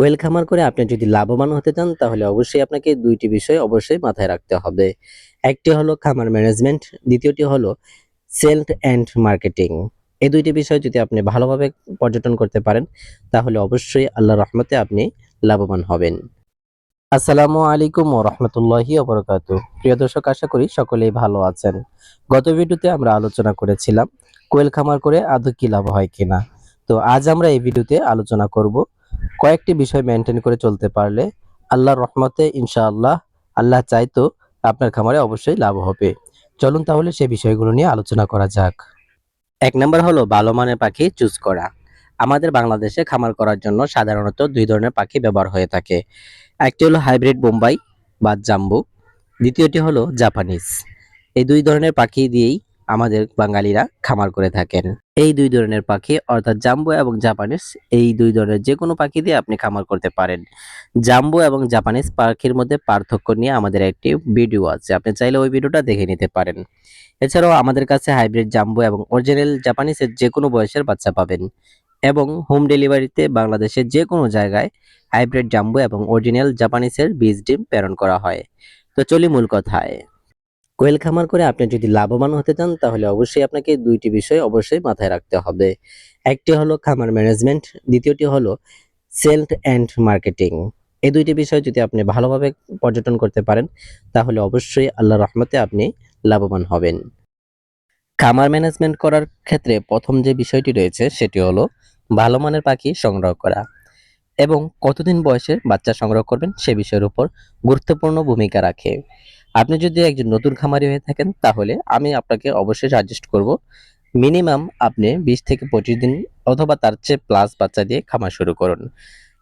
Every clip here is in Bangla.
কোয়েল খামার করে আপনি যদি লাভবান হতে চান, তাহলে অবশ্যই আপনাকে দুইটি বিষয় অবশ্যই মাথায় রাখতে হবে। একটি হলো খামার ম্যানেজমেন্ট, দ্বিতীয়টি হলো সেলস অ্যান্ড মার্কেটিং। এই দুইটি বিষয় যদি আপনি ভালোভাবে পর্যটন করতে পারেন, তাহলে অবশ্যই আল্লাহ রহমতে আপনি লাভবান হবেন। আসসালামু আলাইকুম রহমতুল্লাহি ওবরকাত প্রিয় দর্শক, আশা করি সকলেই ভালো আছেন। গত ভিডিওতে আমরা আলোচনা করেছিলাম কোয়েল খামার করে আদৌ কি লাভ হয় কিনা। তো আজ আমরা এই ভিডিওতে আলোচনা করব কয়েকটি বিষয় মেনটেন করে চলতে পারলে আল্লাহর রহমতে ইনশাআল্লাহ আল্লাহ চাইতো আপনার খামারে অবশ্যই লাভ হবে। চলুন তাহলে সেই বিষয়গুলো নিয়ে আলোচনা করা যাক। এক নম্বর হলো ভালো মানের পাখি চুজ করা। আমাদের বাংলাদেশে খামার করার জন্য সাধারণত দুই ধরনের পাখি ব্যবহার হয়ে থাকে। একটি হলো হাইব্রিড বোম্বাই বা জাম্বু দ্বিতীয়টি হলো জাপানিজ এই দুই ধরনের পাখি দিয়েই আমাদের বাঙালিরা খামার করে থাকেন। এই দুই ধরনের পাখি, অর্থাৎ জাম্বো এবং জাপানিজ, এই দুই ধরনের যে কোনো পাখি দিয়ে আপনি খামার করতে পারেন। জাম্বো এবং জাপানিজ পাখির মধ্যে পার্থক্য নিয়ে আমাদের একটি ভিডিও আছে, আপনি চাইলে ওই ভিডিওটা দেখে নিতে পারেন। এছাড়াও আমাদের কাছে হাইব্রিড জাম্বো এবং অরিজিনাল জাপানিজের যে কোনো বয়সের বাচ্চা পাবেন এবং হোম ডেলিভারিতে বাংলাদেশের যে কোনো জায়গায় হাইব্রিড জাম্বো এবং অরিজিনাল জাপানিজের বীজ ডিম প্রেরণ করা হয়। তো চলি মূল কথায়। কোয়েল খামার করে আপনি যদি লাভবান হতে চান, তাহলে অবশ্যই আপনাকে দুইটি বিষয় অবশ্যই মাথায় রাখতে হবে। একটি হলো খামার ম্যানেজমেন্ট, দ্বিতীয়টি হলো সেলস অ্যান্ড মার্কেটিং। এই দুইটি বিষয় যদি আপনি ভালোভাবে পর্যটন করতে পারেন, তাহলে অবশ্যই আল্লাহ রহমতে আপনি লাভবান হবেন। খামার ম্যানেজমেন্ট করার ক্ষেত্রে প্রথম যে বিষয়টি রয়েছে, সেটি হলো ভালো মানের পাখি সংগ্রহ করা। এবং কতদিন বয়সের বাচ্চা সংগ্রহ করবেন সে বিষয়ের উপর গুরুত্বপূর্ণ ভূমিকা রাখে। আপনি যদি একজন নতুন খামারি হয়ে থাকেন, তাহলে আমি আপনাকে অবশ্যই সাজেস্ট করব মিনিমাম আপনি বিশ থেকে পঁচিশ দিন অথবা তার চেয়ে প্লাস বাচ্চা দিয়ে খামার শুরু করুন।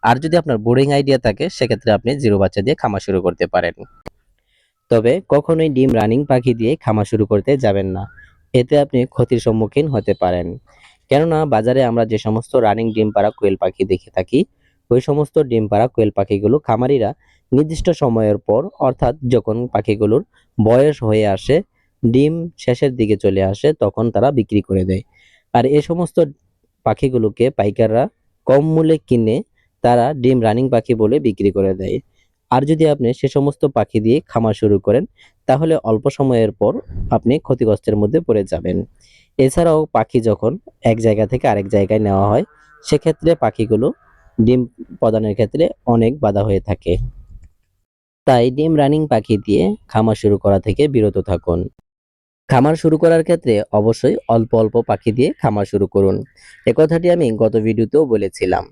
আর যদি আপনার বোরিং আইডিয়া থাকে, সেক্ষেত্রে আপনি জিরো বাচ্চা দিয়ে খামার শুরু করতে পারেন। তবে কখনোই ডিম রানিং পাখি দিয়ে খামার শুরু করতে যাবেন না। এতে আপনি ক্ষতির সম্মুখীন হতে পারেন। কেননা বাজারে আমরা যে সমস্ত রানিং ডিম পাড়া কোয়েল পাখি দেখে থাকি ওই সমস্ত ডিম পাড়া কোয়েল পাখিগুলো খামারিরা নির্দিষ্ট সময়ের পর অর্থাৎ যখন পাখিগুলোর বয়স হয়ে আসে, ডিম শেষের দিকে চলে আসে, তখন তারা বিক্রি করে দেয়। আর এ সমস্ত পাখিগুলোকে পাইকাররা কম মূল্যে কিনে তারা ডিম রানিং পাখি বলে বিক্রি করে দেয়। আর যদি আপনি সে সমস্ত পাখি দিয়ে খামার শুরু করেন, তাহলে অল্প সময়ের পর আপনি ক্ষতিগ্রস্তের মধ্যে পড়ে যাবেন। এছাড়াও পাখি যখন এক জায়গা থেকে আরেক জায়গায় নেওয়া হয়, সেক্ষেত্রে পাখিগুলো ডিম প্রদানের ক্ষেত্রে অনেক বাধা হয়ে থাকে। তাই ডিম রানিং পাখি দিয়ে খামার শুরু করা থেকে বিরত থাকুন। খামার শুরু করার ক্ষেত্রে অবশ্যই অল্প অল্প পাখি দিয়ে খামার শুরু করুন। এ কথাটি আমি গত ভিডিওতেও বলেছিলাম।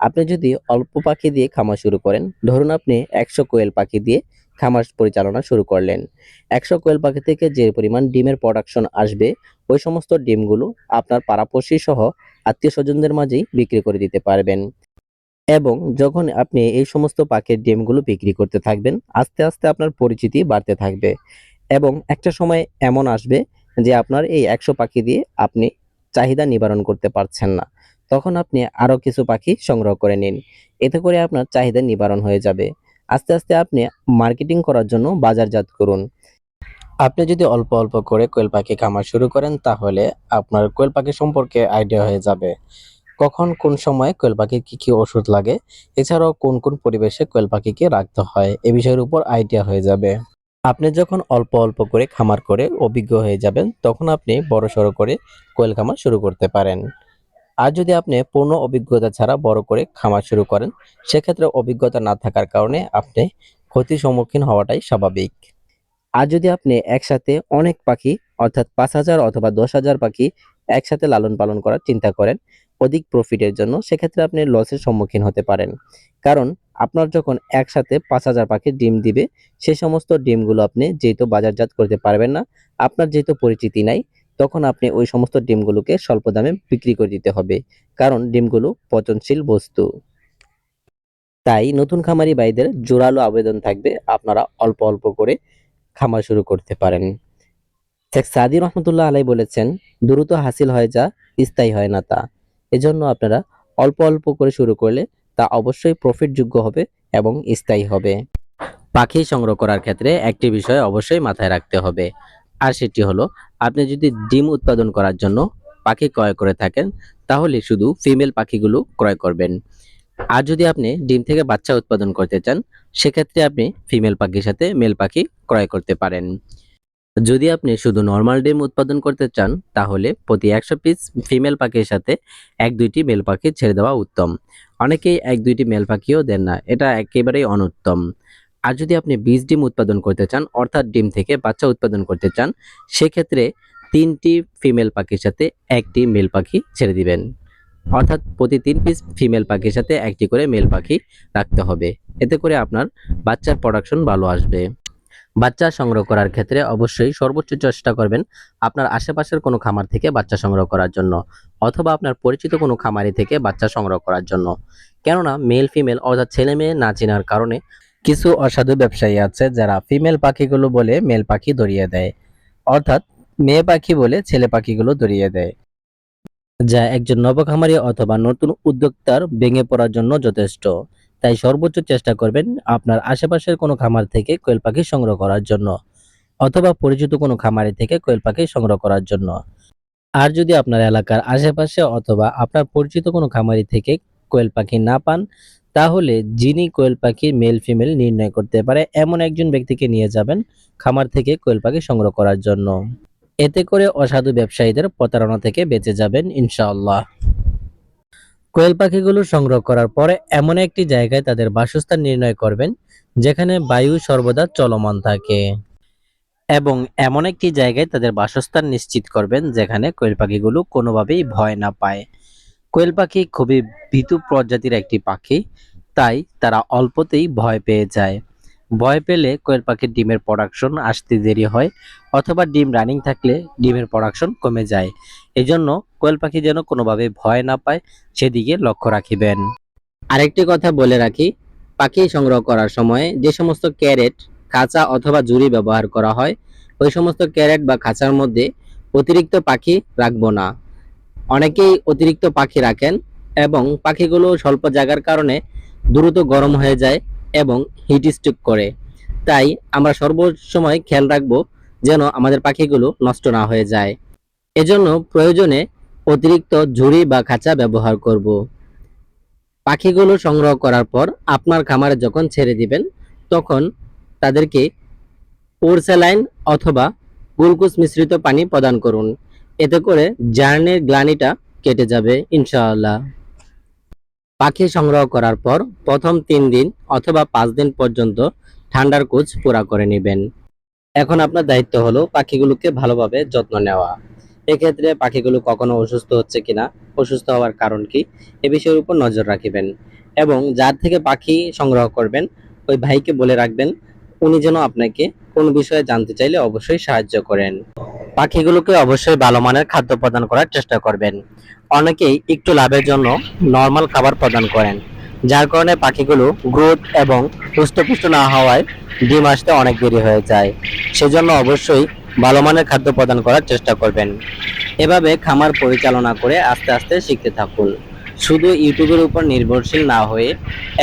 আপনি যদি অল্প পাখি দিয়ে খামার শুরু করেন, ধরুন আপনি একশো কোয়েল পাখি দিয়ে খামার পরিচালনা শুরু করলেন। একশো কোয়েল পাখি থেকে যে পরিমাণ ডিমের প্রোডাকশন আসবে, ওই সমস্ত ডিমগুলো আপনার পাড়াপড়শি সহ আত্মীয় স্বজনদের মাঝেই বিক্রি করে দিতে পারবেন। এবং যখন আপনি এই সমস্ত পাখির ডিমগুলো বিক্রি করতে থাকবেন, আস্তে আস্তে আপনার পরিচিতি বাড়তে থাকবে এবং একটা সময় এমন আসবে যে আপনার এই একশো পাখি দিয়ে আপনি চাহিদা নিবারণ করতে পারছেন না। তখন আপনি আরও কিছু পাখি সংগ্রহ করে নিন। এতে করে আপনার চাহিদা নিবারণ হয়ে যাবে। আস্তে আস্তে আপনি মার্কেটিং করার জন্য বাজারজাত করুন। আপনি যদি অল্প অল্প করে কোয়েল পাখি খামার শুরু করেন, তাহলে আপনার কোয়েল পাখি সম্পর্কে আইডিয়া হয়ে যাবে। কখন কোন সময় কোয়েল পাখির কি কি ওষুধ লাগে, এছাড়াও কোন কোন পরিবেশে কোয়েল পাখিকে রাখতে হয়, এ বিষয়ের উপর আইডিয়া হয়ে যাবে। আপনি যখন অল্প অল্প করে খামার করে অভিজ্ঞ হয়ে যাবেন, তখন আপনি বড় সড়ো করে কোয়েল খামার শুরু করতে পারেন। আর যদি আপনি পূর্ণ অভিজ্ঞতা ছাড়া বড় করে খামার শুরু করেন, সেক্ষেত্রে অভিজ্ঞতা না থাকার কারণে আপনি ক্ষতির সম্মুখীন হওয়াটাই স্বাভাবিক। আর যদি আপনি একসাথে অনেক পাখি, অর্থাৎ পাঁচ হাজার অথবা দশ হাজার পাখি একসাথে লালন পালন করার চিন্তা করেন, অধিক প্রফিটের জন্য সেক্ষেত্রে আপনি লসের সম্মুখীন হতে পারেন। কারণ আপনার যখন একসাথে পাঁচ হাজার পাখি ডিম দিবে, সে সমস্ত ডিমগুলো আপনি যেহেতু বাজারজাত করতে পারবেন না, আপনার যেহেতু পরিচিতি নাই, তখন আপনি ওই সমস্ত ডিমগুলোকে স্বল্প দামে বিক্রি করে দিতে হবে, কারণ ডিমগুলো পচনশীল বস্তু। তাই নতুন খামারি ভাইদের জোরালো আবেদন থাকবে, আপনারা অল্প অল্প করে খামার শুরু করতে পারেন। শেখ সাদি রহমতুল্লাহ আলাই বলেছেন, দ্রুত হাসিল হয় যা, স্থায়ী হয় না তা। এজন্য আপনারা অল্প অল্প করে শুরু করলে তা অবশ্যই প্রফিট যোগ্য হবে এবং স্থায়ী হবে। পাখি সংগ্রহ করার ক্ষেত্রে একটি বিষয় অবশ্যই মাথায় রাখতে হবে। আর সেটি হলো, আপনি যদি ডিম উৎপাদন করার জন্য পাখি ক্রয় করে থাকেন, তাহলে শুধু ফিমেল পাখিগুলো ক্রয় করবেন। আর যদি আপনি ডিম থেকে বাচ্চা উৎপাদন করতে চান, সেক্ষেত্রে আপনি ফিমেল পাখির সাথে মেল পাখি ক্রয় করতে পারেন। যদি আপনি শুধু নর্মাল ডিম উৎপাদন করতে চান, তাহলে প্রতি একশো পিস ফিমেল পাখির সাথে এক দুইটি মেল পাখি ছেড়ে দেওয়া উত্তম। অনেকেই এক দুইটি মেল পাখিও দেন না, এটা একেবারেই অনুত্তম। আর যদি আপনি বীজ ডিম উৎপাদন করতে চান, অর্থাৎ ডিম থেকে বাচ্চা উৎপাদন করতে চান, সেক্ষেত্রে তিনটি ফিমেল পাখির সাথে একটি মেল পাখি ছেড়ে দিবেন। অর্থাৎ প্রতি তিন পিস ফিমেল পাখির সাথে একটি করে মেল পাখি রাখতে হবে। এতে করে আপনার বাচ্চার প্রোডাকশন ভালো আসবে। বাচ্চা সংগ্রহ করার ক্ষেত্রে অবশ্যই সর্বোচ্চ চেষ্টা করবেন আপনার আশেপাশের কোনো খামার থেকে বাচ্চা সংগ্রহ করার জন্য অথবা আপনার পরিচিত কোনো খামারি থেকে বাচ্চা সংগ্রহ করার জন্য। কেননা মেল ফিমেল অর্থাৎ ছেলে মেয়ে না চেনার কারণে কিছু অসাধু ব্যবসায়ী আছে যারা ফিমেল পাখিগুলো বলে মেল পাখি ধরিয়ে দেয়। অর্থাৎ মেয়ে পাখি বলে ছেলে পাখিগুলো ধরিয়ে দেয়। যা একজন নবখামারি অথবা নতুন উদ্যোক্তার ভেঙে পড়ার জন্য যথেষ্ট। তাই সর্বোচ্চ চেষ্টা করবেন আপনার আশেপাশের কোনো খামার থেকে কোয়েল পাখি সংগ্রহ করার জন্য অথবা পরিচিত কোনো খামারি থেকে কোয়েল পাখি সংগ্রহ করার জন্য। আর যদি আপনার এলাকার আশেপাশে অথবা আপনার পরিচিত কোনো খামারি থেকে কোয়েল পাখি না পান, তাহলে যিনি কোয়েল পাখি মেল ফিমেল নির্ণয় করতে পারে, এমন একজন ব্যক্তিকে নিয়ে যাবেন খামার থেকে কোয়েল পাখি সংগ্রহ করার জন্য। এতে করে অসাধু ব্যবসায়ীদের প্রতারণা থেকে বেঁচে যাবেন ইনশাআল্লাহ। কোয়েল পাখিগুলো সংগ্রহ করার পরে এমন একটি জায়গায় তাদের বাসস্থান নির্ণয় করবেন, যেখানে বায়ু সর্বদা চলমান থাকে। এবং এমন একটি জায়গায় তাদের বাসস্থান নিশ্চিত করবেন, যেখানে কোয়েল পাখিগুলো কোনোভাবেই ভয় না পায়। কোয়েল পাখি খুবই ভীতু প্রজাতির একটি পাখি, তাই তারা অল্পতেই ভয় পেয়ে যায়। ভয় পেলে কোয়েল পাখির ডিমের প্রোডাকশন আসতে দেরি হয়, অথবা ডিম রানিং থাকলে ডিমের প্রোডাকশন কমে যায়। এজন্য কোয়েল পাখি যেন কোনোভাবে ভয় না পায়, সেদিকে লক্ষ্য রাখিবেন। আরেকটি কথা বলে রাখি, পাখি সংগ্রহ করার সময় যে সমস্ত ক্যারেট, খাঁচা অথবা জুড়ি ব্যবহার করা হয়, ওই সমস্ত ক্যারেট বা খাঁচার মধ্যে অতিরিক্ত পাখি রাখব না। অনেকেই অতিরিক্ত পাখি রাখেন এবং পাখিগুলো স্বল্প জায়গার কারণে দ্রুত গরম হয়ে যায় এবং হিট স্ট্রোক করে। তাই আমরা সর্বসময় খেয়াল রাখব যেন আমাদের পাখিগুলো নষ্ট না হয়ে যায়। এজন্য প্রয়োজনে অতিরিক্ত ঝুড়ি বা খাঁচা ব্যবহার করব। পাখিগুলো সংগ্রহ করার পর আপনার খামারে যখন ছেড়ে দিবেন, তখন তাদেরকে পোরসেলাইন অথবা গ্লুকোজ মিশ্রিত পানি প্রদান করুন। এতে করে জার্নির গ্লানিটা কেটে যাবে, ইনশাআল্লাহ। পাখি সংগ্রহ করার পর প্রথম তিন দিন অথবা পাঁচ দিন পর্যন্ত ঠান্ডার কোচ পুরা করে নেবেন। এখন আপনার দায়িত্ব হলো পাখিগুলোকে ভালোভাবে যত্ন নেওয়া। এক্ষেত্রে পাখিগুলো কখনো অসুস্থ হচ্ছে কিনা, অসুস্থ হওয়ার কারণ কি, এ বিষয়ের উপর নজর রাখিবেন। এবং যার থেকে পাখি সংগ্রহ করবেন, ওই ভাইকে বলে রাখবেন উনি যেন আপনাকে কোন বিষয়ে জানতে চাইলে অবশ্যই সাহায্য করেন। পাখিগুলোকে অবশ্যই ভালো মানের খাদ্য প্রদান করার চেষ্টা করবেন। অনেকেই একটু লাভের জন্য নর্মাল খাবার প্রদান করেন, যার কারণে পাখিগুলো গ্রোথ এবং হৃষ্টপুষ্ট না হওয়ায় ডিম আসতে অনেক দেরি হয়ে যায়। সেজন্য অবশ্যই ভালো মানের খাদ্য প্রদান করার চেষ্টা করবেন। এভাবে খামার পরিচালনা করে আস্তে আস্তে শিখতে থাকুন। শুধু ইউটিউবের উপর নির্ভরশীল না হয়ে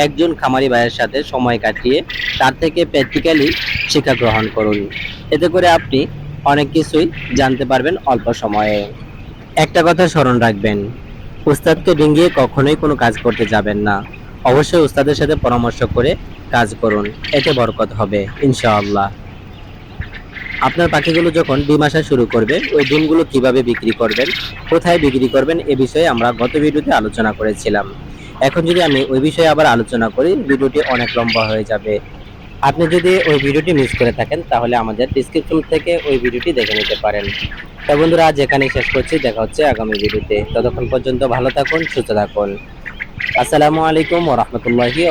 একজন খামারি ভাইয়ের সাথে সময় কাটিয়ে তার থেকে প্র্যাকটিক্যালি শিক্ষা গ্রহণ করুন। এতে করে আপনি অনেক কিছুই জানতে পারবেন অল্প সময়ে। একটা কথা স্মরণ রাখবেন, উস্তাদকে ডিঙ্গিয়ে কখনোই কোনো কাজ করতে যাবেন না। অবশ্যই উস্তাদের সাথে পরামর্শ করে কাজ করুন, এতে বরকত হবে, ইনশাআল্লাহ। আপনার পাখিগুলো যখন ডিম আসা শুরু করবে, ওই ডিমগুলো কীভাবে বিক্রি করবেন, কোথায় বিক্রি করবেন, এ বিষয়ে আমরা গত ভিডিওতে আলোচনা করেছিলাম। এখন যদি আমি ওই বিষয়ে আবার আলোচনা করি, ভিডিওটি অনেক লম্বা হয়ে যাবে। আপনি যদি ওই ভিডিওটি মিস করে থাকেন, তাহলে আমাদের ডিসক্রিপশন থেকে ওই ভিডিওটি দেখে নিতে পারেন। তো বন্ধুরা, আজ এখানেই শেষ করছি। দেখা হচ্ছে আগামী ভিডিওতে। ততক্ষণ পর্যন্ত ভালো থাকুন, সুস্থ থাকুন। আসসালামু আলাইকুম ওরহমতুল্লাহি